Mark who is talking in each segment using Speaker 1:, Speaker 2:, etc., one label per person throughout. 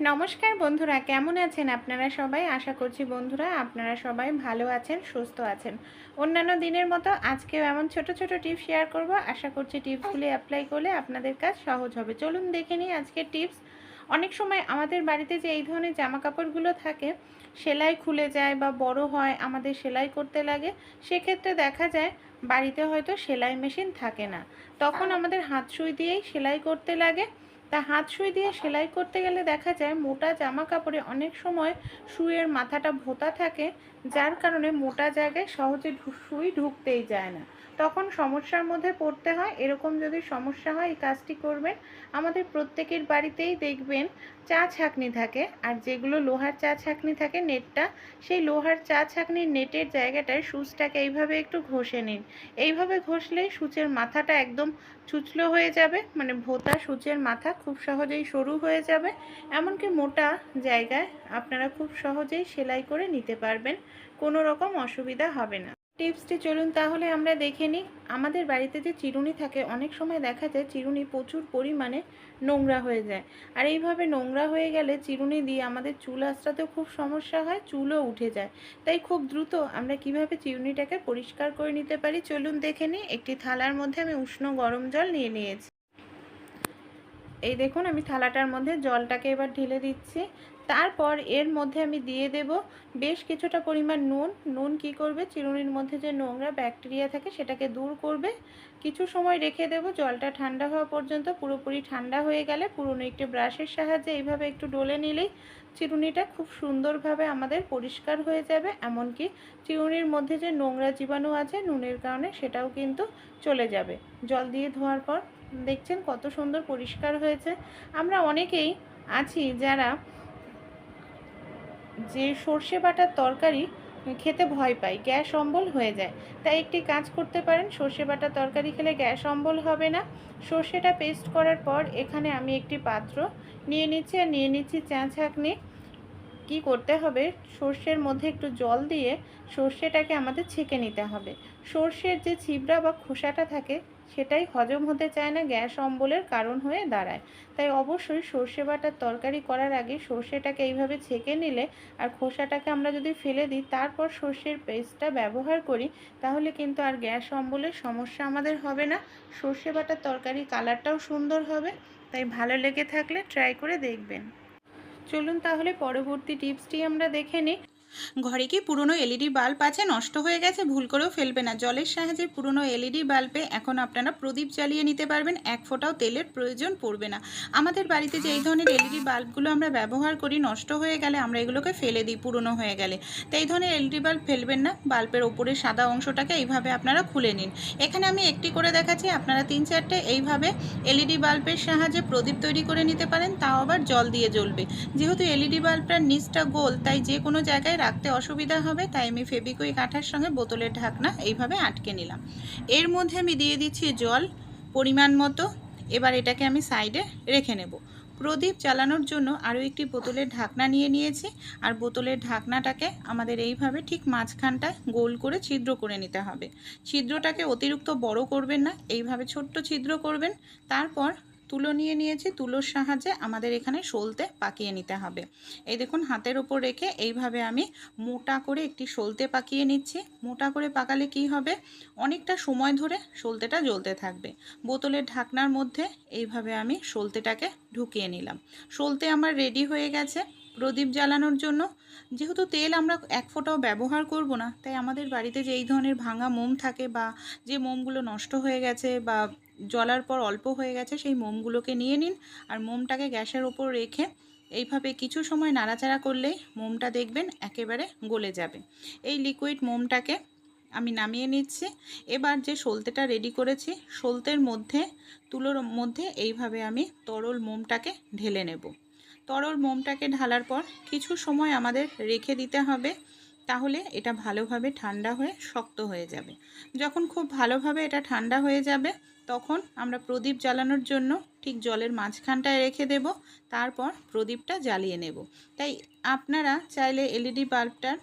Speaker 1: নমস্কার বন্ধুরা, কেমন আছেন আপনারা সবাই? আশা করছি বন্ধুরা আপনারা সবাই ভালো আছেন, সুস্থ আছেন। অন্যান্য দিনের মতো আজকেও এমন ছোট ছোট টিপস শেয়ার করব। আশা করছি টিপসগুলি অ্যাপ্লাই করলে আপনাদের কাজ সহজ হবে। চলুন দেখে নিই আজকের টিপস। অনেক সময় আমাদের বাড়িতে যে এই ধরনের জামা কাপড়গুলো থাকে, সেলাই খুলে যায় বা বড় হয়, আমাদের সেলাই করতে লাগে, সেক্ষেত্রে দেখা যায় বাড়িতে হয়তো সেলাই মেশিন থাকে না। তখন আমাদের হাত সুই দিয়েই সেলাই করতে লাগে। তা হাত সুই দিয়ে সেলাই করতে গেলে দেখা যায় মোটা জামা কাপড়ে অনেক সময় শুয়ের মাথাটা ভোতা থাকে যার কারণে মোটা জায়গায় সহজে সুই ঢুকতেই যায় না। তখন সমস্যার মধ্যে পড়তে হয়। এরকম যদি সমস্যা হয়, এই কাজটি করবেন। আমাদের প্রত্যেকের বাড়িতেই দেখবেন চা ছাঁকনি থাকে আর যেগুলো লোহার চা ছাঁকনি থাকে নেটটা, সেই লোহার চা ছাঁকনির নেটের জায়গাটায় সুচটাকে এইভাবে একটু ঘষে নিন। এইভাবে ঘষলেই সূচের মাথাটা একদম ছুচলো হয়ে যাবে। মানে ভোতা সূচের মাথা খুব সহজেই সরু হয়ে যাবে। এমনকি মোটা জায়গায় আপনারা খুব সহজেই সেলাই করে নিতে পারবেন। কোনো রকম অসুবিধা হবে না। টিপসটি চলুন তাহলে আমরা দেখে নিই। আমাদের বাড়িতে যে চিরুনি থাকে, অনেক সময় দেখা যায় চিরুনি প্রচুর পরিমাণে নোংরা হয়ে যায়। আর এইভাবে নোংরা হয়ে গেলে চিরুনি দিয়ে আমাদের চুল আঁচড়াতেও খুব সমস্যা হয়, চুলও উঠে যায়। তাই খুব দ্রুত আমরা কীভাবে চিরুনিটাকে পরিষ্কার করে নিতে পারি চলুন দেখে নিই। একটি থালার মধ্যে আমি উষ্ণ গরম জল নিয়ে নিয়েছি। এই দেখুন আমি থালাটার মধ্যে জলটাকে এবার ঢেলে দিচ্ছি। তারপর এর মধ্যে আমি দিয়ে দেব বেশ কিছুটা পরিমাণ নুন। নুন কি করবে? চিরুনির মধ্যে যে নোংরা ব্যাকটেরিয়া থাকে সেটাকে দূর করবে। কিছু সময় রেখে দেব, জলটা ঠান্ডা হওয়া পর্যন্ত। পুরোপুরি ঠান্ডা হয়ে গেলে পুরনো একটি ব্রাশের সাহায্যে এইভাবে একটু ডলে নিলেই চিরুনিটা খুব সুন্দরভাবে আমাদের পরিষ্কার হয়ে যাবে। এমনকি চিরুনির মধ্যে যে নোংরা জীবাণু আছে নুনের কারণে সেটাও কিন্তু চলে যাবে। জল দিয়ে ধোয়ার পর দেখছেন কত সুন্দর পরিষ্কার হয়েছে। আমরা অনেকেই আছি যারা যে সর্ষে বাটার তরকারি খেতে ভয় পাই গ্যাস অম্বল হয়ে যায়। তাই একটি কাজ করতে পারেন, সর্ষে বাটার তরকারি খেলে গ্যাস অম্বল হবে না। সর্ষেটা পেস্ট করার পর এখানে আমি একটি পাত্র নিয়ে নিচ্ছি আর নিয়ে নিচ্ছি চা ছাঁকনি। কী করতে হবে? সর্ষের মধ্যে একটু জল দিয়ে সর্ষেটাকে আমাদের ছেঁকে নিতে হবে। সর্ষের যে ছিবড়া বা খোসাটা থাকে সেটাই হজম হতে চায় না, গ্যাস অম্বলের কারণ হয়ে দাঁড়ায়। তাই অবশ্যই সর্ষে বাটার তরকারি করার আগে সর্ষেটাকে এইভাবে ছেঁকে নিলে আর খোসাটাকে আমরা যদি ফেলে দিই, তারপর সর্ষের পেস্টটা ব্যবহার করি, তাহলে কিন্তু আর গ্যাস অম্বলের সমস্যা আমাদের হবে না। সর্ষে বাটার তরকারি কালারটাও সুন্দর হবে, তাই ভালো লেগে থাকলে ট্রাই করে দেখবেন। চলুন তাহলে পরবর্তী টিপসটি আমরা দেখে নিই। ঘরে কি পুরনো এলইডি বাল্ব আছে? নষ্ট হয়ে গেছে, ভুল করেও ফেলবে না। জলের সাহায্যে পুরনো এলইডি বাল্বে এখন আপনারা প্রদীপ জ্বালিয়ে নিতে পারবেন। এক ফোঁটাও তেলের প্রয়োজন পড়বে না। আমাদের বাড়িতে যে এই ধরনের এলইডি বাল্বগুলো আমরা ব্যবহার করি, নষ্ট হয়ে গেলে আমরা এগুলোকে ফেলে দিই, পুরনো হয়ে গেলে। তো এই ধরনের এলইডি বাল্ব ফেলবেন না। বাল্বের ওপরের সাদা অংশটাকে এইভাবে আপনারা খুলে নিন। এখানে আমি একটি করে দেখাচ্ছি, আপনারা তিন চারটে এইভাবে এলইডি বাল্বের সাহায্যে প্রদীপ তৈরি করে নিতে পারেন। তাও আবার জল দিয়ে জ্বলবে। যেহেতু এলইডি বাল্বটার নিচটা গোল, তাই যে কোনো জায়গায় রাখতে অসুবিধা হবে, তাই আমি ফেবিকুইক আঠার সঙ্গে বোতলের ঢাকনা এইভাবে আটকে নিলাম। এর মধ্যে আমি দিয়ে দিচ্ছি জল পরিমাণ মতো, এবার এটাকে আমি সাইডে রেখে নেব। প্রদীপ জ্বালানোর জন্য আরও একটি বোতলের ঢাকনা নিয়ে নিয়েছি, আর বোতলের ঢাকনাটাকে আমাদের এইভাবে ঠিক মাঝখানটায় গোল করে ছিদ্র করে নিতে হবে। ছিদ্রটাকে অতিরিক্ত বড় করবেন না, এইভাবে ছোট্ট ছিদ্র করবেন, তারপর তুলো নিয়ে নিয়েছি। তুলোর সাহায্যে আমাদের এখানে সলতে পাকিয়ে নিতে হবে। এই দেখুন, হাতের ওপর রেখে এইভাবে আমি মোটা করে একটি সলতে পাকিয়ে নিচ্ছি। মোটা করে পাকালে কি হবে? অনেকটা সময় ধরে সলতেটা জ্বলতে থাকবে। বোতলের ঢাকনার মধ্যে এইভাবে আমি সলতেটাকে ঢুকিয়ে নিলাম। সলতে আমার রেডি হয়ে গেছে প্রদীপ জ্বালানোর জন্য। যেহেতু তেল আমরা এক ফোঁটাও ব্যবহার করব না, তাই আমাদের বাড়িতে যে এই ধরনের ভাঙা মোম থাকে বা যে মোমগুলো নষ্ট হয়ে গেছে বা জ্বলার পর অল্প হয়ে গেছে, সেই মোমগুলোকে নিয়ে নিন। আর মোমটাকে গ্যাসের ওপর রেখে এইভাবে কিছু সময় নাড়াচাড়া করলেই মোমটা দেখবেন একেবারে গলে যাবে। এই লিকুইড মোমটাকে আমি নামিয়ে নিচ্ছি। এবার যে সলতেটা রেডি করেছি, সলতের মধ্যে, তুলোর মধ্যে এইভাবে আমি তরল মোমটাকে ঢেলে নেব। তরল মোমটাকে ঢালার পর কিছু সময় আমাদের রেখে দিতে হবে, তাহলে এটা ভালোভাবে ঠান্ডা হয়ে শক্ত হয়ে যাবে। যখন খুব ভালোভাবে এটা ঠান্ডা হয়ে যাবে তখন আমরা প্রদীপ জ্বালানোর জন্য ঠিক জলের মাঝখানটায় রেখে দেব, তারপর প্রদীপটা জ্বালিয়ে নেব। তাই আপনারা চাইলে এলইডি বাল্বটার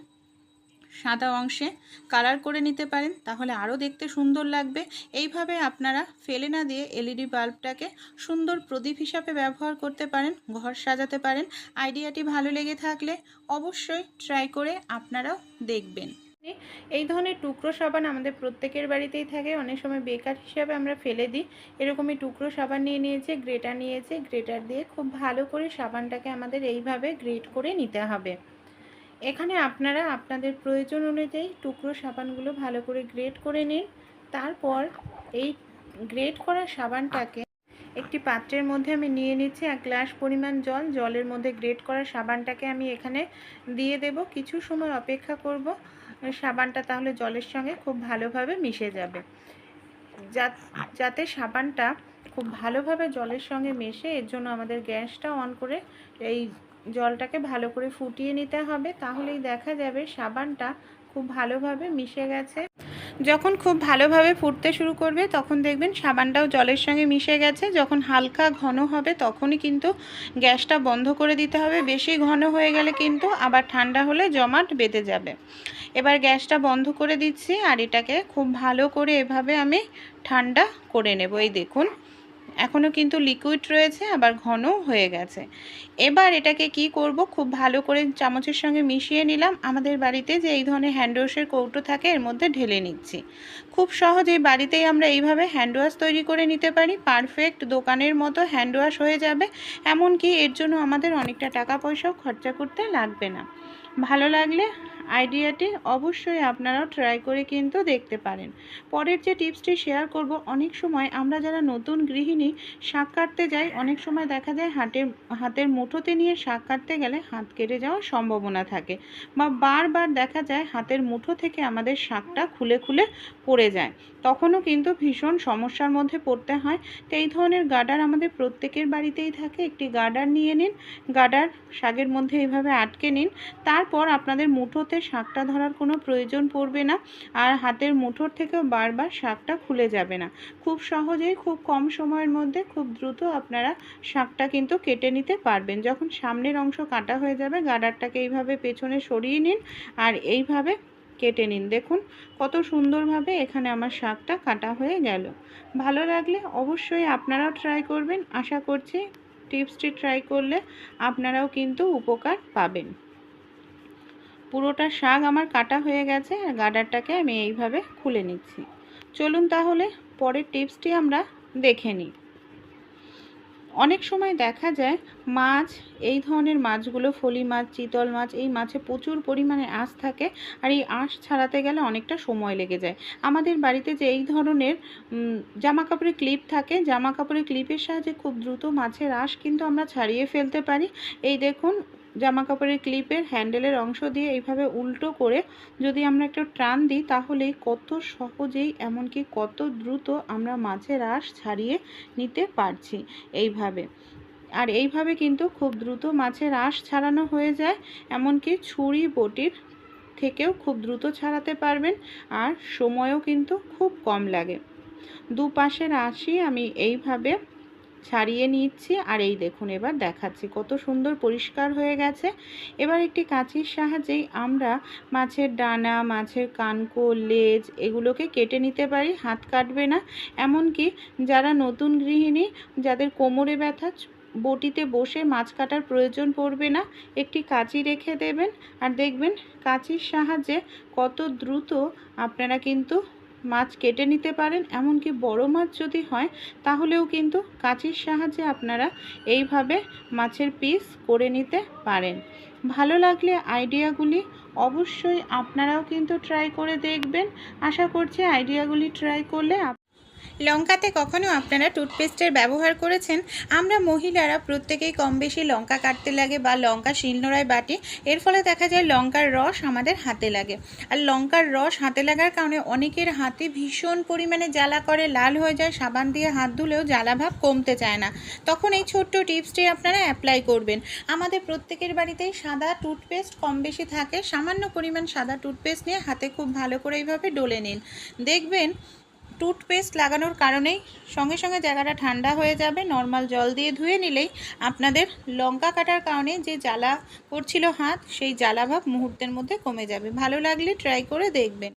Speaker 1: সাদা অংশে কালার করে নিতে পারেন, তাহলে আরও দেখতে সুন্দর লাগবে। এইভাবে আপনারা ফেলে না দিয়ে এলইডি বাল্বটাকে সুন্দর প্রদীপ হিসাবে ব্যবহার করতে পারেন, ঘর সাজাতে পারেন। আইডিয়াটি ভালো লেগে থাকলে অবশ্যই ট্রাই করে আপনারাও দেখবেন। এই ধরনের টুকরো সাবান আমাদের প্রত্যেকের বাড়িতেই থাকে। অনেক সময় বেকার হিসাবে আমরা ফেলে দিই। এরকমই টুকরো সাবান নিয়ে নিয়েছে, গ্রেটার নিয়েছে। গ্রেটার দিয়ে খুব ভালো করে সাবানটাকে আমাদের এইভাবে গ্রেট করে নিতে হবে। এখানে আপনারা আপনাদের প্রয়োজন অনুযায়ী টুকরো সাবানগুলো ভালো করে গ্রেট করে নিন। তারপর এই গ্রেট করা সাবানটাকে একটি পাত্রের মধ্যে আমি নিয়ে নিচ্ছি এক গ্লাস পরিমাণ জল। জলের মধ্যে গ্রেট করা সাবানটাকে আমি এখানে দিয়ে দেব। কিছু সময় অপেক্ষা করব। সাবানটা তাহলে জলের সঙ্গে খুব ভালোভাবে মিশে যাবে। যাতে সাবানটা খুব ভালোভাবে জলের সঙ্গে মেশে এর জন্য আমাদের গ্যাসটা অন করে এই জলটাকে ভালো করে ফুটিয়ে নিতে হবে। তাহলেই দেখা যাবে সাবানটা খুব ভালোভাবে মিশে গেছে। যখন খুব ভালোভাবে ফুটতে শুরু করবে, তখন দেখবেন সাবানটাও জলের সঙ্গে মিশে গেছে। যখন হালকা ঘন হবে, তখনই কিন্তু গ্যাসটা বন্ধ করে দিতে হবে। বেশি ঘন হয়ে গেলে কিন্তু আবার ঠান্ডা হলে জমাট বেঁধে যাবে। এবার গ্যাসটা বন্ধ করে দিচ্ছি, আর এটাকে খুব ভালো করে এভাবে আমি ঠান্ডা করে নেব। এই দেখুন। এখনও কিন্তু লিকুইড রয়েছে, আবার ঘনও হয়ে গেছে। এবার এটাকে কি করব? খুব ভালো করে চামচের সঙ্গে মিশিয়ে নিলাম। আমাদের বাড়িতে যে এই ধরনের হ্যান্ড ওয়াশের কৌটো থাকে, এর মধ্যে ঢেলে নিচ্ছি। খুব সহজেই বাড়িতেই আমরা এইভাবে হ্যান্ড ওয়াশ তৈরি করে নিতে পারি। পারফেক্ট দোকানের মতো হ্যান্ড ওয়াশ হয়ে যাবে। এমনকি এর জন্য আমাদের অনেকটা টাকা পয়সাও খরচা করতে লাগবে না। ভালো লাগলে আইডিয়াটি অবশ্যই আপনারাও ট্রাই করে কিন্তু দেখতে পারেন। পরের যে টিপসটি শেয়ার করব, অনেক সময় আমরা যারা নতুন গৃহিণী, শাক কাটতে যাই, অনেক সময় দেখা যায় হাটের, হাতের মুঠোতে নিয়ে শাক কাটতে গেলে হাত কেটে যাওয়ার সম্ভাবনা থাকে বা বারবার দেখা যায় হাতের মুঠো থেকে আমাদের শাকটা খুলে খুলে পড়ে যায়। তখনও কিন্তু ভীষণ সমস্যার মধ্যে পড়তে হয়। তো এই ধরনের গার্ডার আমাদের প্রত্যেকের বাড়িতেই থাকে। একটি গার্ডার নিয়ে নিন গার্ডার শাকের মধ্যে এইভাবে আটকে নিন, তারপর আপনাদের মুঠোতে শাকটা ধরার কোনো প্রয়োজন পড়বে না আর হাতের মুঠোর থেকেও বারবার শাকটা খুলে যাবে না। খুব সহজেই খুব কম সময়ের মধ্যে খুব দ্রুত আপনারা শাকটা কিন্তু কেটে নিতে পারবেন। যখন সামনের অংশ কাটা হয়ে যাবে, গাডারটাকে এইভাবে পেছনে সরিয়ে নিন আর এইভাবে কেটে নিন। দেখুন কত সুন্দরভাবে এখানে আমার শাকটা কাটা হয়ে গেল। ভালো লাগলে অবশ্যই আপনারাও ট্রাই করবেন। আশা করছি টিপসটি ট্রাই করলে আপনারাও কিন্তু উপকার পাবেন। পুরোটা শাক আমার কাটা হয়ে গেছে আর গাডারটাকে আমি এইভাবে খুলে নিচ্ছি। চলুন তাহলে পরের টিপসটি আমরা দেখে নিই। অনেক সময় দেখা যায় মাছ, এই ধরনের মাছগুলো, ফলি মাছ, চিতল মাছ, এই মাছে প্রচুর পরিমাণে আঁশ থাকে আর এই আঁশ ছাড়াতে গেলে অনেকটা সময় লেগে যায়। আমাদের বাড়িতে যে এই ধরনের জামা কাপড়ের ক্লিপ থাকে জামা কাপড়ের ক্লিপের সাহায্যে খুব দ্রুত মাছের আঁশ কিন্তু আমরা ছাড়িয়ে ফেলতে পারি। এই দেখুন জামা কাপড়ের ক্লিপের হ্যান্ডেলের অংশ দিয়ে এইভাবে উল্টো করে যদি আমরা একটা টান দিই তাহলেই কত সহজেই এমনকি কত দ্রুত আমরা মাছের আঁশ ছাড়িয়ে নিতে পারছি এইভাবে। আর এইভাবে কিন্তু খুব দ্রুত মাছের আঁশ ছাড়ানো হয়ে যায়, এমনকি ছুরি বটির থেকেও খুব দ্রুত ছাড়াতে পারবেন আর সময়ও কিন্তু খুব কম লাগে। দুপাশের আঁশই আমি এইভাবে ছাড়িয়ে নিচ্ছি। আর এই দেখুন, এবার দেখাচ্ছি কত সুন্দর পরিষ্কার হয়ে গেছে। এবার একটি কাঁচির সাহায্যেই আমরা মাছের ডানা, মাছের কানকো, লেজ এগুলোকে কেটে নিতে পারি, হাত কাটবে না। এমনকি যারা নতুন গৃহিণী, যাদের কোমরে ব্যথা, বটিতে বসে মাছ কাটার প্রয়োজন পড়বে না, একটি কাঁচি রেখে দেবেন। আর দেখবেন কাঁচির সাহায্যে কত দ্রুত আপনারা কিন্তু মাছ কেটে নিতে পারেন, এমনকি বড় মাছ যদি হয়, তাহলেও কিন্তু কাঁচির সাহায্যে আপনারা এইভাবে মাছের পিস করে নিতে পারেন। ভালো লাগলে আইডিয়াগুলি অবশ্যই আপনারাও কিন্তু ট্রাই করে দেখবেন। আশা করছি আইডিয়াগুলি ট্রাই করলে লঙ্কাতে কখনো আপনারা টুথপেস্টের ব্যবহার করেছেন? আমরা মহিলারা প্রত্যেকেই কম বেশি লঙ্কা কাটতে লাগে বা লঙ্কা শিলনোড়ায় বাটি, এর ফলে দেখা যায় লঙ্কার রস আমাদের হাতে লাগে। আর লঙ্কার রস হাতে লাগার কারণে অনেকের হাতে ভীষণ পরিমাণে জ্বালা করে, লাল হয়ে যায়, সাবান দিয়ে হাত ধুলেও জ্বালাভাব কমতে চায় না। তখন এই ছোট্ট টিপসটি আপনারা অ্যাপ্লাই করবেন। আমাদের প্রত্যেকের বাড়িতেই সাদা টুথপেস্ট কম বেশি থাকে। সামান্য পরিমাণ সাদা টুথপেস্ট নিয়ে হাতে খুব ভালো করে এইভাবে ডলে নিন। দেখবেন টুথপেস্ট লাগানোর কারণেই সঙ্গে সঙ্গে জায়গাটা ঠান্ডা হয়ে যাবে। নর্মাল জল দিয়ে ধুয়ে নিলেই আপনাদের লঙ্কা কাটার কারণে যে জ্বালা করছিল হাত, সেই জ্বালাভাব মুহূর্তের মধ্যে কমে যাবে। ভালো লাগলে ট্রাই করে দেখবেন।